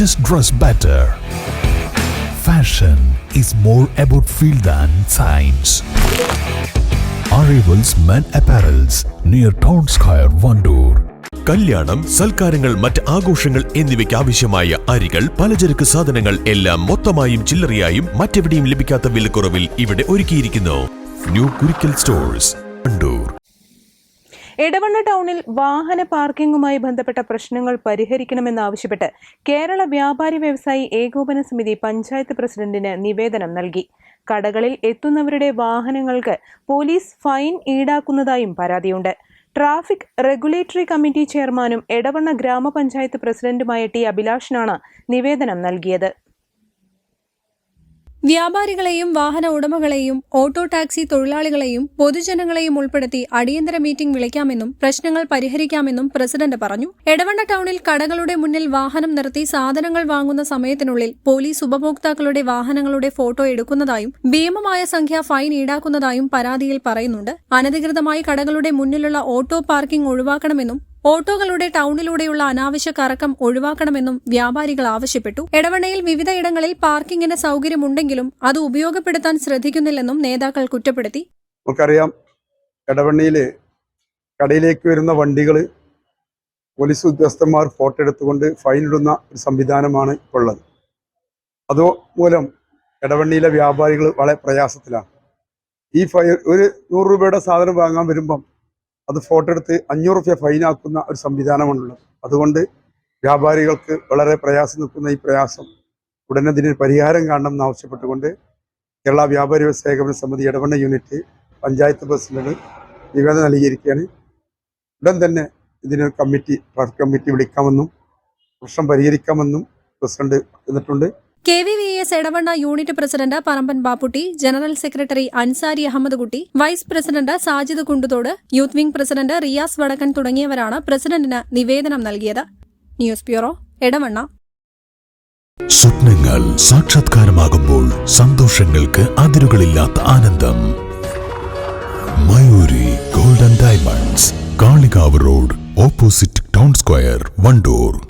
just dress better. Fashion is more about feel than science. Arrivals Men Apparels near Town Square, Vandoor. കല്യാണം സൽക്കാരങ്ങൾ മറ്റ് ആഘോഷങ്ങൾ എന്നിവയ്ക്ക് ആവശ്യമായ അരികൾ പലചരക്ക് സാധനങ്ങൾ എല്ലാം മൊത്തമായും ചില്ലറയായും മറ്റെവിടെയും ലഭിക്കാത്ത വിലക്കുറവിൽ ഇവിടെ ഒരുക്കിയിരിക്കുന്നു ന്യൂ കുരിക്കൽ സ്റ്റോഴ്സ് കണ്ടൂർ എടവണ്ണ ടൗണിൽ വാഹന പാർക്കിംഗുമായി ബന്ധപ്പെട്ട പ്രശ്നങ്ങൾ പരിഹരിക്കണമെന്നാവശ്യപ്പെട്ട് കേരള വ്യാപാരി വ്യവസായി ഏകോപന സമിതി പഞ്ചായത്ത് പ്രസിഡന്റിന് നിവേദനം നൽകി. കടകളിൽ എത്തുന്നവരുടെ വാഹനങ്ങൾക്ക് പോലീസ് ഫൈൻ ഈടാക്കുന്നതായും പരാതിയുണ്ട്. ട്രാഫിക് റെഗുലേറ്ററി കമ്മിറ്റി ചെയർമാനും എടവണ്ണ ഗ്രാമപഞ്ചായത്ത് പ്രസിഡന്റുമായ ടി അഭിലാഷിനാണ് നിവേദനം നൽകിയത്. വ്യാപാരികളെയും വാഹന ഉടമകളെയും ഓട്ടോ ടാക്സി തൊഴിലാളികളെയും പൊതുജനങ്ങളെയും ഉൾപ്പെടുത്തി അടിയന്തര മീറ്റിംഗ് വിളിക്കാമെന്നും പ്രശ്നങ്ങൾ പരിഹരിക്കാമെന്നും പ്രസിഡന്റ് പറഞ്ഞു. എടവണ്ണ ടൗണിൽ കടകളുടെ മുന്നിൽ വാഹനം നിർത്തി സാധനങ്ങൾ വാങ്ങുന്ന സമയത്തിനുള്ളിൽ പോലീസ് ഉപഭോക്താക്കളുടെ വാഹനങ്ങളുടെ ഫോട്ടോ എടുക്കുന്നതായും ഭീമമായ സംഖ്യ ഫൈൻ ഈടാക്കുന്നതായും പരാതിയിൽ പറയുന്നുണ്ട്. അനധികൃതമായി കടകളുടെ മുന്നിലുള്ള ഓട്ടോ പാർക്കിംഗ് ഒഴിവാക്കണമെന്നും ഓട്ടോകളുടെ ടൗണിലൂടെയുള്ള അനാവശ്യ കറക്കം ഒഴിവാക്കണമെന്നും വ്യാപാരികൾ ആവശ്യപ്പെട്ടു. എടവണ്ണയിൽ വിവിധയിടങ്ങളിൽ പാർക്കിങ്ങിന് സൗകര്യമുണ്ടെങ്കിലും അത് ഉപയോഗപ്പെടുത്താൻ ശ്രദ്ധിക്കുന്നില്ലെന്നും നേതാക്കൾ കുറ്റപ്പെടുത്തി. നമുക്കറിയാം എടവണ്ണയിൽ കടയിലേക്ക് വരുന്ന വണ്ടികൾ പോലീസ് ഉദ്യോഗസ്ഥന്മാർ ഫോട്ടോ എടുത്തുകൊണ്ട് ഫൈൻ ഇടുന്ന ഒരു സംവിധാനമാണ് ഇപ്പോൾ ഉള്ളത് അതുമൂലം ഇടവണ്ണിയിലെ വ്യാപാരികൾ വളരെ പ്രയാസത്തിലാണ്. ഈ ഫൈ ഒരു നൂറ് രൂപയുടെ സാധനം വാങ്ങാൻ വരുമ്പം അത് ഫോട്ടോ എടുത്ത് അഞ്ഞൂറ് റുപ്യ ഫൈനാക്കുന്ന ഒരു സംവിധാനമാണുള്ളത്. അതുകൊണ്ട് വ്യാപാരികൾക്ക് വളരെ പ്രയാസം നിൽക്കുന്ന ഈ പ്രയാസം ഉടനെ ഇതിന് പരിഹാരം കാണണം എന്നാവശ്യപ്പെട്ടുകൊണ്ട് കേരള വ്യാപാരി വ്യവസായ ഏകോപന സമിതി ഇടവണ്ണ യൂണിറ്റ് പഞ്ചായത്ത് പ്രസിഡന്റ് നിവേദനം നൽകിയിരിക്കുകയാണ്. ഉടൻ തന്നെ ഇതിനൊരു കമ്മിറ്റി ട്രാഫിക് കമ്മിറ്റി വിളിക്കാമെന്നും പ്രശ്നം പരിഹരിക്കാമെന്നും president എന്നിട്ടുണ്ട് K V V S Edavanna unit president Parampan Bapputty general secretary Ansari Ahammed Kutty vice president Sajid Kunduthodu youth wing president Riyas Vadakkan തുടങ്ങിയവരാണ് പ്രസിഡന്റിന് നിവേദനം നൽകിയത്. News bureau Edavanna. സ്വപ്നങ്ങൾ സാക്ഷാത്കാരമാകുമ്പോൾ സന്തോഷങ്ങൾക്ക് അതിരുകളില്ലാത്ത ആനന്ദം. Mayoori golden diamonds Kalikavu road opposite town square Wandoor.